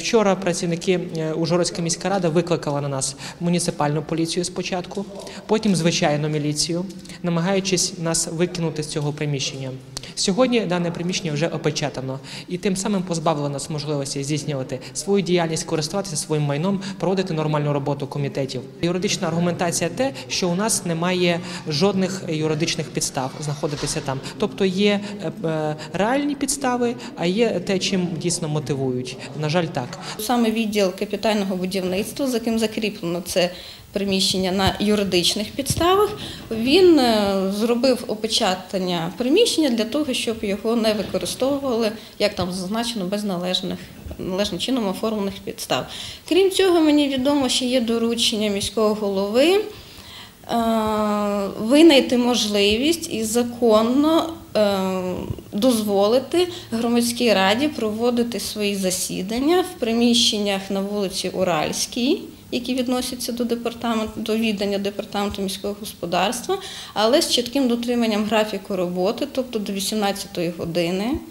Вчора працівники е, Ужгородська міська рада викликала на нас муніципальну поліцію спочатку, потім звичайну міліцію, намагаючись нас викинути з цього приміщення. Сьогодні дане приміщення вже опечатано і тим самим позбавило нас можливості здійснювати свою діяльність, користуватися своїм майном, проводити нормальну роботу комітетів. Юридична аргументація те, що у нас немає жодних юридичних підстав знаходитися там. Тобто є е, е, реальні підстави, а є те, чим дійсно мотивують. На жаль, так. Саме відділ капітального будівництва, за ким закріплено це приміщення на юридичних підставах, він е, зробив опечатання приміщення для того, щоб його не використовували, як там зазначено, без належних належним чином оформлених підстав. Крім цього, мені відомо, що є доручення міського голови е, винайти можливість і законно е, дозволити громадській раді проводити свої засідання в приміщеннях на вулиці Уральській. Які відносяться до департаменту до віддання департаменту міського господарства, але з чітким дотриманням графіку роботи, тобто до 18-ї години.